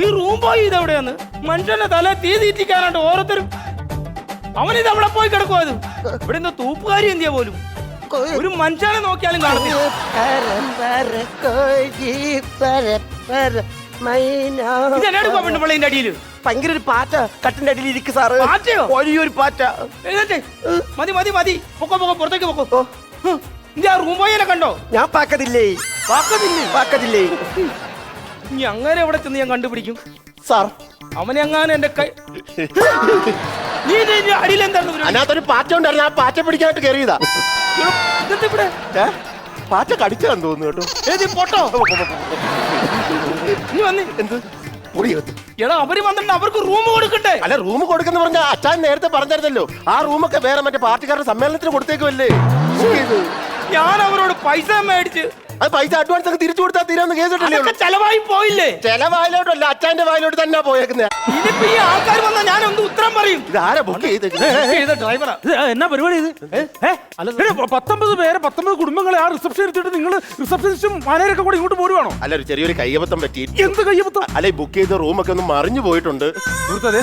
ഈ റൂം പോയി ഇതെവിടെയാണ് മനുഷ്യന്റെ തല തീ തീറ്റിക്കാനായിട്ട് ഓരോരുത്തരും അവനിത് അവിടെ പോയി കിടക്കുവാ അത് ഇവിടെ എന്തോ തൂപ്പുകാരി എന്തിയാ പോലും? ഒരു മനുഷ്യനെ നോക്കിയാലും കാണത്തില്ല. അടിയിൽ ഭയങ്കര ഒരു പാറ്റ കട്ടിന്റെ അടിയിൽ ഇരിക്കും സാറ്? വലിയൊരു പാറ്റ. മതി മതി മതി. പൊക്കോ പൊക്കോ പുറത്തേക്ക് പൊക്കോ. ഇന്ത്യ റൂം ബോയിനെ കണ്ടോ? ഞാൻ പാക്കതില്ലേ? പാക്കതില്ലേ? പാക്കതില്ലേ? ഇനി അങ്ങനെ എവിടെ ചെന്ന് ഞാൻ കണ്ടുപിടിക്കും? സാർ. അവനെ അങ്ങനെ എന്റെ കൈ നീ ഇതിന്റെ അടിയിൽ എന്താണ് പരിപാടി? അതിനകത്തൊരു പാറ്റ ഉണ്ടായിരുന്നു. ആ പാറ്റ പിടിക്കാനായിട്ട് കയറിയതാ ഇയ്യോ, ഇതെന്താ ഇവിടെ? ഏ? പാറ്റ കടിച്ചതാന്ന് തോന്നുന്നു കേട്ടോ. ഏത് പൊട്ടോ. നീ വന്നി. എന്ത്? പൊടിയകത്ത് എടാ അവർ വന്നിട്ട് അവർക്ക് റൂം കൊടുക്കട്ടെ അല്ല റൂം കൊടുക്കുന്ന പറഞ്ഞ അച്ഛൻ നേരത്തെ പറഞ്ഞായിരുന്നല്ലോ. ആ റൂമൊക്കെ വേറെ മറ്റേ പാർട്ടിക്കാരുടെ സമ്മേളനത്തിന് കൊടുത്തേക്കുമല്ലേ ഞാൻ അവരോട് പൈസ മേടിച്ച് അത് പൈസ അഡ്വാൻസ് ഒക്കെ തിരിച്ചു കൊടുത്താൽ തീരാന്ന് കേസിട്ടില്ലേ അതൊക്കെ ചെലവായി പോയില്ലേ? ചില വായിലോട്ടല്ല അച്ഛന്റെ വായിലോട്ട് തന്നെ പോയേക്കുന്നത് ഇതിപ്പോ ഈ ആൾക്കാർ വന്നാൽ ഞാൻ ഒന്ന് ഉത്തരം പറയും. ഇത് ആരാ ബുക്ക് ചെയ്ത് ചെയ്ത ഡ്രൈവറാ ഇത് എന്നാ പരിപാടി ഇത്? ഏ? എടേ, പത്തൊമ്പത് പേരെ പത്തൊമ്പത് കുടുംബങ്ങളെ ആ റിസപ്ഷൻ എടുത്തിട്ട് നിങ്ങൾ റിസപ്ഷനിസ്റ്റും മാനേജരൊക്കെ കൂടി ഇങ്ങോട്ട് പോരുവാണോ? അല്ല ഒരു ചെറിയൊരു കയ്യബദ്ധം പറ്റി. എന്ത് കയ്യപ്പത്തം അല്ലെ ബുക്ക് ചെയ്ത റൂമൊക്കെ ഒന്ന് മറിഞ്ഞു പോയിട്ടുണ്ട്. സുഹൃത്തേ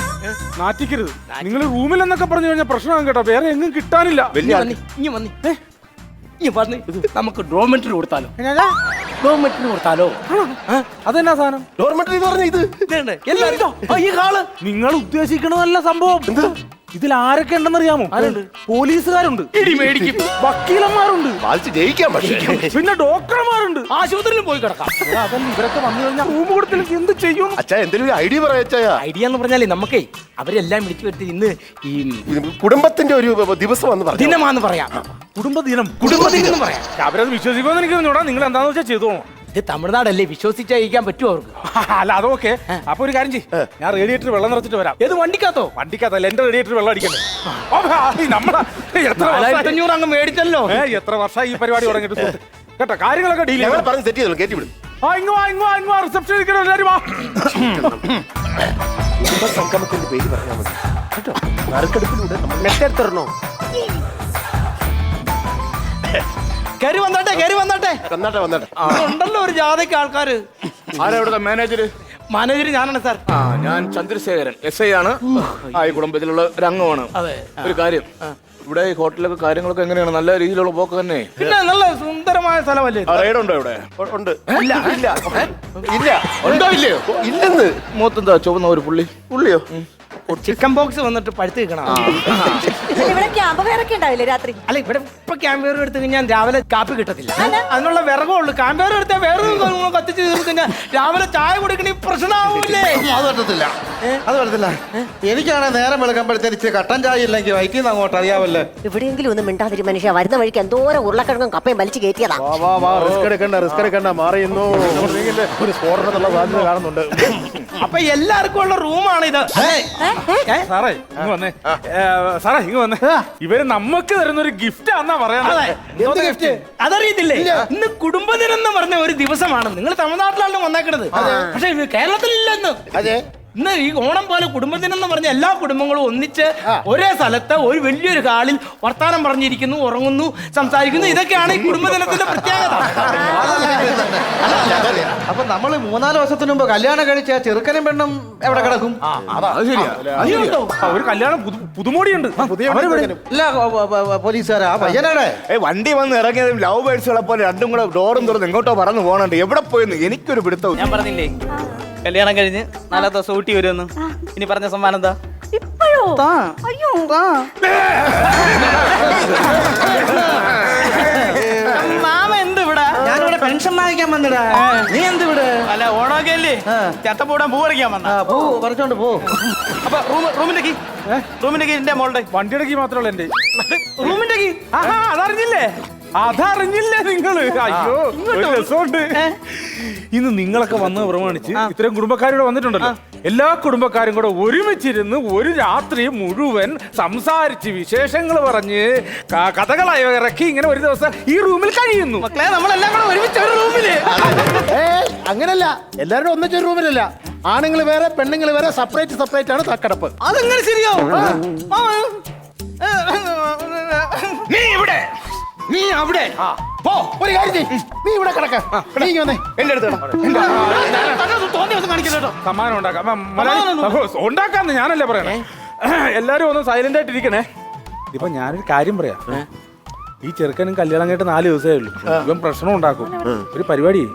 നാറ്റിക്കരുത്. നിങ്ങൾ റൂമിൽ എന്നൊക്കെ പറഞ്ഞു കഴിഞ്ഞാൽ പ്രശ്നമാണ് കേട്ടോ. വേറെ എങ്ങും കിട്ടാനില്ല. വലിയ വന്നി ഇനി വന്നി. ഇനി വന്നി നമുക്ക് ഡോമെട്രി കൊടുത്താലോ? ഡോമെട്രി കൊടുത്താലോ? അതെന്നാ സാധനം? ഡോർമെട്രി എന്ന് പറഞ്ഞ ഇത്? ഇതുണ്ട്. ഈ ഹാൾ നിങ്ങൾ ഉദ്ദേശിക്കണതല്ല സംഭവം. ഇതിൽ ആരൊക്കെ ഉണ്ടെന്നറിയാമോ പോലീസുകാരുണ്ട്. ഇടി മേടിക്കും. വക്കീലന്മാരുണ്ട്. വായിച്ച് ജയിക്കാൻ പക്ഷേ. പിന്നെ ഡോക്ടർമാരുണ്ട്. ആശുപത്രിയിലും പോയി കിടക്കാം. എടാ, അതല്ല ഇവരൊക്കെ വന്നു കഴിഞ്ഞാൽ റൂം കൊടുത്തില്ലെങ്കിൽ എന്ത് ചെയ്യും? അച്ഛാ എന്തെങ്കിലും ഒരു ഐഡിയ പറയാ ഐഡിയ എന്ന് പറഞ്ഞാലേ നമുക്കേ അവരെല്ലാം വിളിച്ചു വരുത്തി ഇന്ന് ഈ കുടുംബത്തിന്റെ ഒരു ദിവസം വന്ന് പറഞ്ഞു ദിനമാന്ന് പറയാം. കുടുംബദിനം. കുടുംബദിനം എന്ന് പറയാം. അവരത് വിശ്വസിക്കുമെന്ന് എനിക്ക് തോന്നുന്നു. നിങ്ങൾ എന്താന്ന് വെച്ചാൽ ചെയ്തോളൂ. ഇത് തമിഴ്നാടല്ലേ? വിശ്വസിച്ചയക്കാൻ പറ്റുമോ അവർക്ക്? അല്ല അതൊക്കെ അപ്പൊ ഒരു കാര്യം ചെയ്യ്. ഞാൻ റേഡിയേറ്റർ വെള്ളം നിറച്ചിട്ട് വരാം. ഏത് വണ്ടിക്കകത്തോ? വണ്ടിക്കകത്തല്ല എന്റെ റേഡിയേറ്റർ വെള്ളം അടിക്കണ്ടേ നമ്മളെ എത്ര വർഷം വർഷമായി- അഞ്ഞൂറ് അങ്ങ് മേടിച്ചല്ലോ. ഏ, എത്ര വർഷമായി ഈ പരിപാടി തുടങ്ങിയിട്ട് സുഹൃത്ത്? കേട്ടോ കാര്യങ്ങളൊക്കെ ഡീൽ ഞങ്ങൾ പറഞ്ഞ് സെറ്റ് ചെയ്തോളൂ കയറ്റി വിടും. ആ ഇങ്ങോ വാ, ഇങ്ങോ വാ, ഇങ്ങോ റിസപ്ഷൻ ഇരിക്കണം വാ. സംഗമത്തിന്റെ പേര് പറഞ്ഞാൽ മതി. കേട്ടോ നറുക്കെടുപ്പിലൂടെ നമ്മൾ നെട്ടെടുത്തിരണോ കയറി വന്നോട്ടെ കയറി വന്നോട്ടെ. വന്നാട്ടെ വന്നാട്ടെ. ഉണ്ടല്ലോ ഒരു ജാഥയ്ക്ക് ആൾക്കാര്. ആരാ ഇവിടുത്തെ മാനേജർ മാനേജർ ഞാനാണ് സാർ. ആ ഞാൻ ചന്ദ്രശേഖരൻ എസ് ഐ ആണ്. ആ ഈ കുടുംബത്തിലുള്ള ഒരു അംഗമാണ്. അതെ. ഒരു കാര്യം ഇവിടെ ഈ ഹോട്ടലൊക്കെ കാര്യങ്ങളൊക്കെ എങ്ങനെയാണ്? നല്ല രീതിയിലുള്ള പോക്ക് തന്നെ. പിന്നെ നല്ല സുന്ദരമായ സ്ഥലമല്ലേ? റൈഡ് ഉണ്ടോ ഇവിടെ? ഉണ്ട്. ഇല്ല. ഇല്ല. ഇല്ല. ഉണ്ടോ ഇല്ലയോ? ഇല്ലെന്ന്. മൂത്തെന്താ ചുവന്ന ഒരു പുള്ളി? പുള്ളിയോ? ചിക്കൻ ബോക്സ് വന്നിട്ട് പഴുത്ത് നിൽക്കണം. ഇവിടെ ക്യാമ്പ് ഫയറൊക്കെ ഉണ്ടാവില്ലേ രാത്രി? അല്ല ഇവിടെ ഇപ്പൊ ക്യാമ്പേർ എടുത്തു കഴിഞ്ഞാൽ രാവിലെ കാപ്പി കിട്ടത്തില്ല. അതിനുള്ള വിറകേ ഉള്ളൂ. ക്യാമ്പേർ എടുത്താൽ വേറെ കത്തിച്ച് കഴിഞ്ഞാൽ രാവിലെ ചായ കുടിക്കണ പ്രശ്നമാവൂലേ അത് പറ്റത്തില്ല. അത് പറ്റത്തില്ല. എനിക്കാണ് നേരം വെളുക്കുമ്പോഴത്തേക്ക് ഇച്ചിരി കട്ടൻ ചായ ഇല്ലെങ്കിൽ വയറ്റിൽ നിന്ന് അങ്ങോട്ട് അറിയാവല്ലേ? എവിടെയെങ്കിലും ഒന്ന് മിണ്ടാതിരി മനുഷ്യ. വരുന്ന വഴിക്ക് എന്തോരം ഉരുളക്കിഴങ്ങും കപ്പയും വലിച്ചു കയറ്റിയതാ. വാ വാ വാ റിസ്ക് എടുക്കണ്ട റിസ്ക് എടുക്കണ്ട. മാറിയുന്നു? ഒരു സാധ്യത കാണുന്നുണ്ട്. അപ്പൊ എല്ലാവർക്കും ഉള്ള റൂമാണ് ഇത് സാറേ ഇങ്ങ് വന്നേ. സാറേ ഇങ്ങ് വന്നേ. ഇവർ നമുക്ക് തരുന്ന ഒരു ഗിഫ്റ്റ് ആന്നാ പറയാനുള്ളത് പറയാ ഗിഫ്റ്റ് അതറിയത്തില്ലേ? ഇന്ന് കുടുംബദിനം എന്ന് പറഞ്ഞ ഒരു ദിവസമാണ്. നിങ്ങൾ തമിഴ്നാട്ടിലാണ് വന്നേക്കണത്. പക്ഷെ ഇത് കേരളത്തിലില്ലെന്ന്. അതെ. ഇന്ന് ഈ ഓണം പോലെ കുടുംബദിനം എന്ന് പറഞ്ഞ എല്ലാ കുടുംബങ്ങളും ഒന്നിച്ച് ഒരേ സ്ഥലത്ത് ഒരു വലിയൊരു കാളിൽ വർത്താനം പറഞ്ഞിരിക്കുന്നു ഉറങ്ങുന്നു സംസാരിക്കുന്നു. ഇതൊക്കെയാണ് ഈ കുടുംബദിനത്തിന്റെ പ്രത്യേകത. അപ്പൊ നമ്മൾ മൂന്നാൽ വർഷത്തിന് മുമ്പ് കല്യാണം കഴിച്ച ആ ചെറുക്കനും പെണ്ണും എവിടെ കിടക്കും? അത്. ശരിയാ. അതിനുണ്ടോ? ഒരു കല്യാണം പുതു- പുതുമോടിയുണ്ട്. പോലീസുകാരാ. ആ പയ്യനാടെ ഏ വണ്ടി വന്ന് ഇറങ്ങിയതും ലവ് ബേഡ്സുകളെ പോലെ രണ്ടും കൂടെ ഡോറും തുറന്ന് എങ്ങോട്ടോ പറന്ന് പോകണുണ്ട്. എവിടെ പോയെന്ന് എനിക്കൊരു പിടുത്തവും ഞാൻ പറഞ്ഞില്ലേ? കല്യാണം കഴിഞ്ഞ് നല്ല ദിവസം ഊട്ടി വരുമെന്ന്. ഇനി പറഞ്ഞ സമ്മാനം എന്താ? ഇപ്പോഴോ. അയ്യോ. മാമ എന്ത് ഇവിടെ ഞാനിവിടെ പെൻഷൻ വാങ്ങിക്കാൻ വന്നിടാ. നീ എന്ത് ഇവിടെ അല്ല ഓണമൊക്കെ അല്ലേ ചത്തപ്പൂടാൻ പൂ പറിക്കാൻ വന്ന. പൂ പോ പറിച്ചോണ്ട് പോ. അപ്പൊ റൂം റൂമിന്റെ കീ. റൂമിന്റെ കീ എന്റെ മോളുടെ. വണ്ടിയുടെ കീ മാത്രമല്ല എന്റെ. റൂമിന്റെ കീ? ആഹാ അതറിഞ്ഞില്ലേ? അതറിഞ്ഞില്ലേ നിങ്ങൾ? അയ്യോ ഇന്ന് നിങ്ങളൊക്കെ വന്ന് പ്രമാണിച്ച് ഇത്രയും കുടുംബക്കാരുടെ വന്നിട്ടുണ്ടല്ലോ. എല്ലാ കുടുംബക്കാരും കൂടെ ഒരുമിച്ചിരുന്ന് ഒരു രാത്രി മുഴുവൻ സംസാരിച്ച് വിശേഷങ്ങൾ പറഞ്ഞ് കഥകളായി ഇറക്കി ഇങ്ങനെ ഒരു ദിവസം ഈ റൂമിൽ കഴിയുന്നു. മക്കളെ നമ്മളെല്ലാം കൂടെ ഒരുമിച്ച് ഒരു റൂമിൽ. ഏ അങ്ങനല്ല. എല്ലാവരും ഒന്നിച്ചൊരു റൂമിലല്ല. ആണുങ്ങൾ വേറെ പെണ്ണുങ്ങൾ വേറെ സെപ്പറേറ്റ് സെപ്പറേറ്റ് ആണ് തക്കടപ്പ്. അതെങ്ങനെ ശരിയാവും? നീ ഇവിടെ. നീ അവിടെ. പോ ഒരു കാര്യം ചെയ്യ്. നീ ഇവിടെ കിടക്ക. നീ ഇങ്ങ് വന്നേ. എന്റെ അടുത്ത് വേണം. എന്റെ ദിവസം കാണിക്കല്ലോ കേട്ടോ. സമ്മാനം ഉണ്ടാക്കാം. അപ്പം മലയാളി- അപ്പൊ ഉണ്ടാക്കാന്ന് ഞാനല്ലേ പറയണേ. എല്ലാരും ഒന്ന് സൈലന്റ് ആയിട്ട് ഇരിക്കണേ. ഇപ്പൊ ഞാനൊരു കാര്യം പറയാം. ഈ ചെറുക്കനും കല്യാണം കഴിഞ്ഞിട്ട് നാല് ദിവസമേ ഉള്ളൂ. ഇവൻ പ്രശ്നം ഉണ്ടാക്കും. ഒരു പരിപാടി.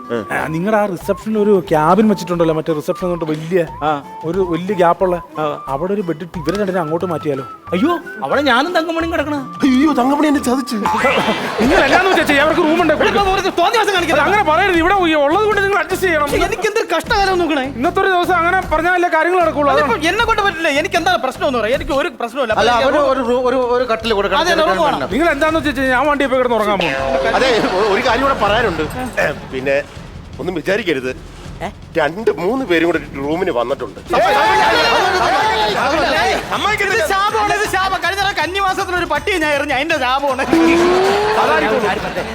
നിങ്ങളുടെ ആ റിസപ്ഷനിൽ ഒരു ക്യാബിൻ വെച്ചിട്ടുണ്ടല്ലോ. മറ്റേ റിസപ്ഷൻ കൊണ്ട് വലിയ ഒരു വലിയ ഗ്യാപ്പുള്ള അവിടെ ഒരു ബെഡ് ഇട്ട് ഇവരെ രണ്ടിനെ അങ്ങോട്ട് മാറ്റിയാലോ? അയ്യോ അവിടെ ഞാനും തങ്കമണിയും കിടക്കണ. അയ്യോ തങ്കമണി എന്നെ ചതിച്ചു. നിങ്ങൾ എന്നാന്ന് വെച്ചാൽ ചെയ്യാം അവർക്ക് റൂം ഉണ്ട്. തോന്നിയ ദിവസം കാണിക്കല്ലോ അങ്ങനെ പറയരുത് ഇവിടെ ഉള്ളത് കൊണ്ട് നിങ്ങൾ അഡ്ജസ്റ്റ് ചെയ്യണം. എനിക്ക് എന്തൊരു കഷ്ടകാലം നോക്കണേ. ഇന്നത്തെ ഒരു ദിവസം അങ്ങനെ പറഞ്ഞാലേ കാര്യങ്ങൾ നടക്കുള്ളൂ. അതിപ്പോ എന്നെ കൊണ്ട് പറ്റില്ല. എനിക്ക് എന്താണ് പ്രശ്നം എന്ന് പറയാം. എനിക്ക് ഒരു പ്രശ്നമില്ല അല്ല ഒരു ഒരു ഒരു കട്ടിൽ കൊടുക്കണം. നിങ്ങൾ എന്താന്ന് വെച്ചാൽ ഞാൻ വണ്ടി പോയി കിടന്ന് ഉറങ്ങാൻ പോകും. അതെ ഒരു കാര്യം കൂടെ പറയാനുണ്ട്. പിന്നെ ഒന്നും വിചാരിക്കരുത്. രണ്ട് മൂന്ന് പേരും കൂടെ റൂമിന് വന്നിട്ടുണ്ട് ഇത് ശാപമാണ് ഇത് ശാപം കഴിഞ്ഞ തവണ കന്നിമാസത്തിന് ഒരു പട്ടിയെ ഞാൻ എറിഞ്ഞ അതിന്റെ ശാപമാണ്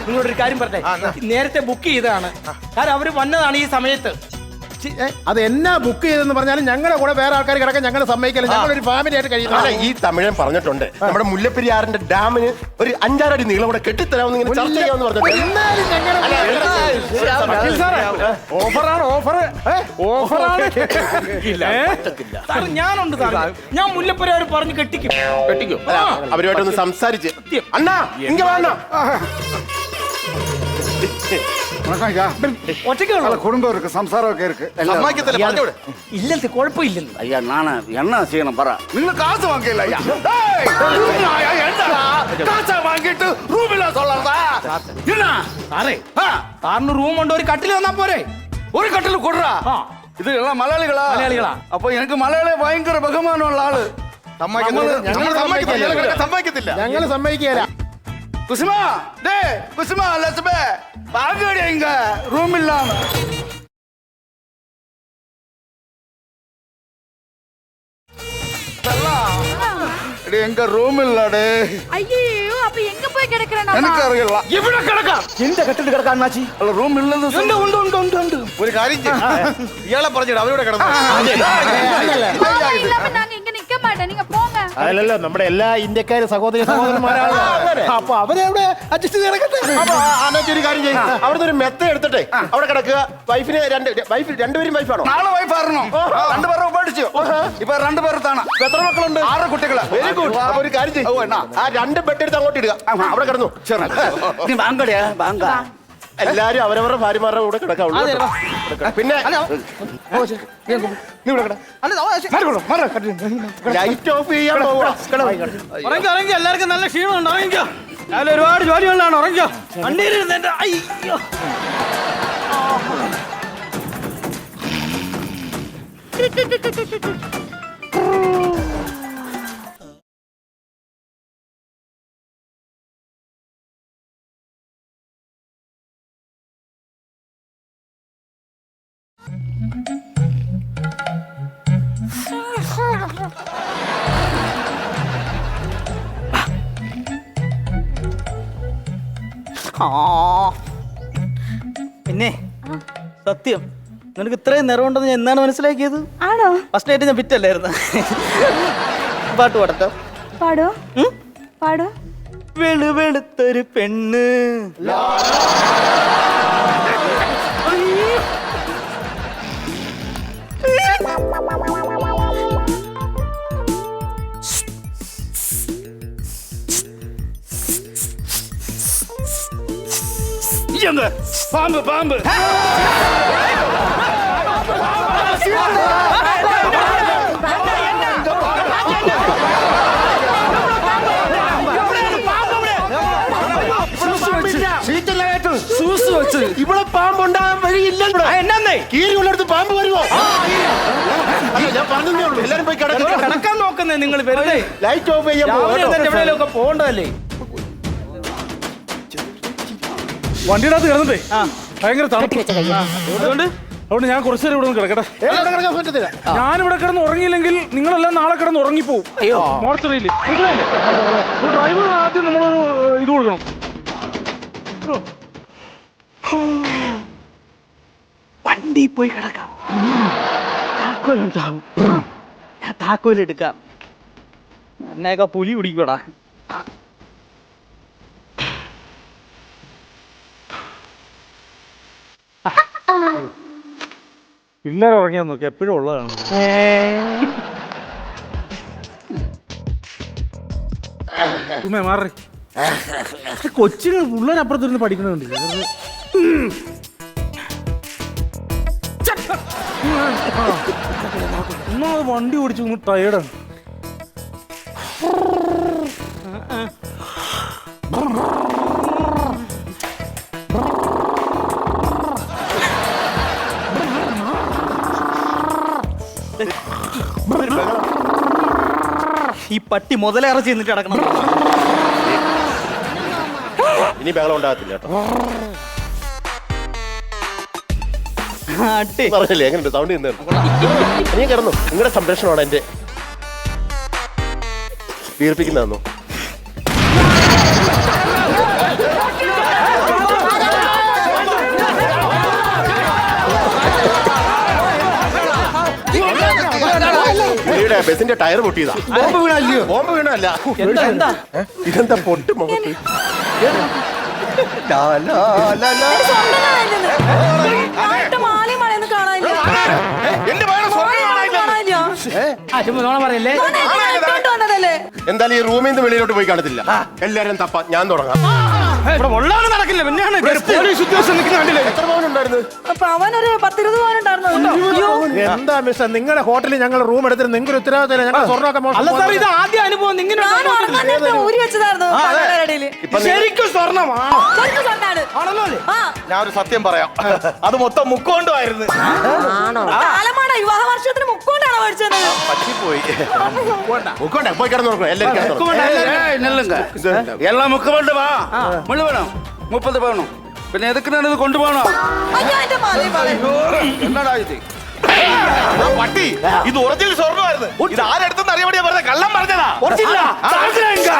നിങ്ങളോടൊരു കാര്യം പറഞ്ഞേ നേരത്തെ ബുക്ക് ചെയ്തതാണ് കാരണം അവർ വന്നതാണ് ഈ സമയത്ത് അത് എന്നാ ബുക്ക് ചെയ്തെന്ന് പറഞ്ഞാലും ഞങ്ങളുടെ കൂടെ വേറെ ആൾക്കാർ കിടക്കാൻ ഞങ്ങൾ സമ്മതിക്കില്ല. ഞങ്ങളൊരു ഫാമിലി ആയിട്ട് അല്ല കഴിയുന്നത് ഈ തമിഴൻ പറഞ്ഞിട്ടുണ്ട്. നമ്മുടെ മുല്ലപ്പെരിയാറിന്റെ ഡാമിന് ഒരു അഞ്ചാറടി നീളം കൂടെ കെട്ടിത്തരാമെന്ന് ഇങ്ങനെ ചർച്ച ചെയ്യാമെന്ന് പറഞ്ഞിട്ടുണ്ട്. ഓഫറാണ് ഓഫർ ഓഫറാണ്. ഞാനുണ്ട് ഞാൻ മുല്ലപ്പെരിയാർ പറഞ്ഞു കെട്ടിക്കും. കെട്ടിക്കോ. അവരുമായിട്ടൊന്ന് സംസാരിച്ച്. അണ്ണാ ഇങ്ങനെ വേണ്ട വണക്കം അയ്യാ ഒറ്റയ്ക്ക് ഉള്ളൂ. കുടുംബം ഇருக்கு സംസാരമൊക്കെ ഇருக்கு എല്ലാം സമ്മതിക്കത്തില്ല പറഞ്ഞു വിട് ഇല്ലെന്ന് കുഴപ്പമില്ലെന്ന് ஐயா நானே என்ன செய்யணும் பர നിങ്ങൾ കാശ് വാങ്ങിയില്ല അയ്യാ ഏയ്, കുഞ്ഞായ എന്താടാ കാശ് വാങ്ങിയിട്ട് റൂമിലാ സൊല്ലറതാ എന്നാ സാറേ ആ, സാറിന് റൂം ഉണ്ട് ഒരു കട്ടിൽ വന്നാ പോരെ ഒരു കട്ടിൽ കൊടുറാ ആ. ഇത് എല്ലാം മലയാളികളാ മലയാളികളാ. അപ്പൊ എനിക്ക് മലയാളിയെ ഭയങ്കര ബഹുമാനമുള്ള ആള് സമ്മതിക്കത്തില്ല. നമ്മള് ഞങ്ങള് സമ്മതിക്കത്തില്ല. സമ്മതിക്കത്തില്ല ഞങ്ങൾ സമ്മതിക്കുകയല്ല കുസുമ ഡേ കുസുമ ലക്ഷ്മേ വാങ്ങടി ഇങ്ങ റൂമില്ലാമ എടി എങ്ക റൂമില്ലടേ ஐயோ அப்ப எங்க போய் கிடக்குறேன் എനിക്കറിയില്ല ഇവിടെ കിടക്കാം എന്റെ കെട്ടിട്ട് കിടക്കാൻ അണ്ണാച്ചി അല്ല റൂം ഇല്ലെന്ന് ഉണ്ട് ഉണ്ട് ഉണ്ട് ഉണ്ട് ഉണ്ട് ഒരു കാര്യം ചെയ്യ്. ഇയാളെ പറഞ്ഞിട്ട് അവരോട് കിടന്നു இல்லாம நாங்க இங்க நிக்க மாட்டோம் நீங்க போங்க അതല്ലല്ലോ നമ്മുടെ എല്ലാ ഇന്ത്യക്കാരും സഹോദരി സഹോദരന്മാരാണ്. അപ്പൊ അഡ്ജസ്റ്റ് ചെയ്ത് കിടക്കട്ടെ അപ്പൊ ഒരു കാര്യം ചെയ്യും. അവിടുന്ന് ഒരു മെത്ത എടുത്തിട്ടെ. അവിടെ കിടക്കുക. വൈഫിന് രണ്ട് വൈഫ് രണ്ടുപേരും വൈഫാണോ നാളെ വൈഫ് ആയിരുന്നു രണ്ടുപേരും ഉപേക്ഷിച്ചു. ഇപ്പൊ രണ്ടുപേർത്താണ് എത്ര മക്കളുണ്ട്? ആറ് കുട്ടികൾ. വെരി ഗുഡ് ഒരു കാര്യം ചെയ്യും. ആ രണ്ട് ബെഡ് എടുത്ത് അങ്ങോട്ട് ഇടുക. അവിടെ കിടന്നു. ബാങ്കടയാ ബാങ്ക. എല്ലാരും അവരവരുടെ ഭാര്യമാരുടെ കൂടെ കിടക്കാവുള്ളൂ കേട്ടോ. പിന്നെ ലൈറ്റ് ഓഫ് ചെയ്യാൻ പോവുക ഉറങ്ങി ഉറങ്ങി എല്ലാവർക്കും നല്ല ക്ഷീണമുണ്ട്. ഉറങ്ങിക്കോ. രാവിലെ ഒരുപാട് ജോലികളാണ് ഉറങ്ങിക്കോ. വണ്ടിയിലിരുന്ന് എന്റെ അയ്യോ ആ. പിന്നെ സത്യം നിനക്ക് ഇത്രയും നിറവുണ്ടെന്ന് ഞാൻ എന്താണ് മനസ്സിലാക്കിയത്? ആണോ? ഫസ്റ്റ് ആയിട്ട് ഞാൻ വിറ്റല്ലായിരുന്നു. പാട്ട് പാടട്ടോ. പാടോ? പാടോ? വെളുവെളുത്തൊരു വെളു വെളുത്തൊരു பாம்பு பாம்பு പാമ്പ് പാമ്പ് ഇവിടെ പാമ്പുണ്ടാകാൻ വഴിയില്ല ഇവിടെ. എന്നേ കീരി ഉള്ളിടത്ത് പാമ്പ് വരുമോ ഞാൻ പറഞ്ഞതേ ഉള്ളൂ. എല്ലാരും പോയി കിടക്കാൻ നോക്കുന്നേ നിങ്ങൾ വരുന്നേ ലൈറ്റ് ഓഫ് ചെയ്യാൻ കേട്ടോ. തന്നെ പോകണ്ടതല്ലേ? വണ്ടിയുടെ അകത്ത് കിടന്നിട്ടേ. ഭയങ്കര തണുപ്പ്. അതുകൊണ്ട് അതുകൊണ്ട് ഞാൻ കുറച്ചു നേരം ഇവിടെ നിന്ന് കിടക്കട്ടെ. ഞാൻ ഇവിടെ കിടന്ന് ഉറങ്ങിയില്ലെങ്കിൽ നിങ്ങളെല്ലാം നാളെ കിടന്ന് ഉറങ്ങിപ്പോവും. ഡ്രൈവർ ആദ്യം നമ്മളൊരു ഇത് കൊടുക്കണം. വണ്ടി പോയി കിടക്കാം. താക്കോലുണ്ടാവും ഞാൻ താക്കോലെടുക്കാം എന്നേക്കാ പുലി പിടിക്കടാ പിള്ളേർ ഉറങ്ങിയാൽ നോക്കി എപ്പോഴും ഉള്ളതാണ്. ഉമ്മ മാറി. കൊച്ചിന് പിള്ളേരപ്പുറത്തിരുന്ന് പഠിക്കുന്നുണ്ട്. ഒന്നാമത് വണ്ടി ഓടിച്ചു ഒന്ന് ടയേർഡാണ് ഈ പട്ടി മുതലേറെ ചെന്നിട്ട് കിടക്കണം. ഇനി ബഹളം ഉണ്ടാകത്തില്ല കേട്ടോ. അട്ടി പറഞ്ഞില്ലേ എങ്ങനെയുണ്ട്? സൗണ്ട് ചെയ്യുന്നത് നീ കിടന്നു. നിങ്ങളുടെ സംരക്ഷണമാണ് എന്റെ വീർപ്പിക്കുന്നതാണോ? പുള്ളിയുടെ ബസിന്റെ ടയർ പൊട്ടിയതാ. ബോംബ് വീണല്ലോ ബോംബ് വീണല്ല ഇതെന്താ പൊട്ട് മുഖത്ത്? എന്റെ. പറയല്ലേ? വന്നതല്ലേ എന്തായാലും ഈ റൂമിൽ നിന്ന് വെളിയിലോട്ട് പോയി കാണത്തില്ല. എല്ലാരും തപ്പ. ഞാൻ തുടങ്ങാം. ഇവിടെ നടക്കില്ല. പിന്നെയാണ് പോലീസ് ഉദ്യോഗസ്ഥൻ നിൽക്കുന്ന കണ്ടില്ലേ? എത്ര പവനുണ്ടായിരുന്നു അപ്പൊ അവനൊരു പത്തിരുപത് പവനുണ്ടായിരുന്നു എന്താ മിസ്റ്റർ? നിങ്ങളുടെ ഹോട്ടലിൽ ഞങ്ങൾ റൂം എടുത്തിട്ട് നിങ്ങൾക്ക് ഉത്തരവാദിത്തമില്ല. ഞങ്ങൾ സ്വർണമൊക്കെ മോഷണം അല്ല സാർ ഇത് ആദ്യ അനുഭവം ശരിക്കും സ്വർണമാണ്? ശരിക്കും സ്വർണാണ്. ആണല്ലോ അല്ലേ? ഞാൻ ഒരു സത്യം പറയാം. അത് മൊത്തം മുക്കോണ്ടുമായിരുന്നു ആണോ? വിവാഹ വർഷത്തിന് മുക്കോണ്ടാണോ മേടിച്ചത്? പറ്റിപ്പോയി. പോയി കിടന്നു നോക്കണം എല്ലാവരും കിടന്നു ஏய், நில்லுங்க எல்லாம் முக்க வேண்டுமா முழு வேணும் முப்பது வேணும் பின்ன எதுக்கு நான் இது கொண்டு போகணும் അയ്യോ എന്റെ മാലയും വളയും. என்னடா இது ആ പട്ടി ഇത് ഒറിജിനൽ സ്വർണ്ണമായിരുന്നു ഇത് ആരെടുത്തെന്ന് അറിയാൻ വേണ്ടിയാ പറഞ്ഞത് കള്ളം പറഞ്ഞതാ ഒറിജിനലാ? സാധനം എങ്കാ?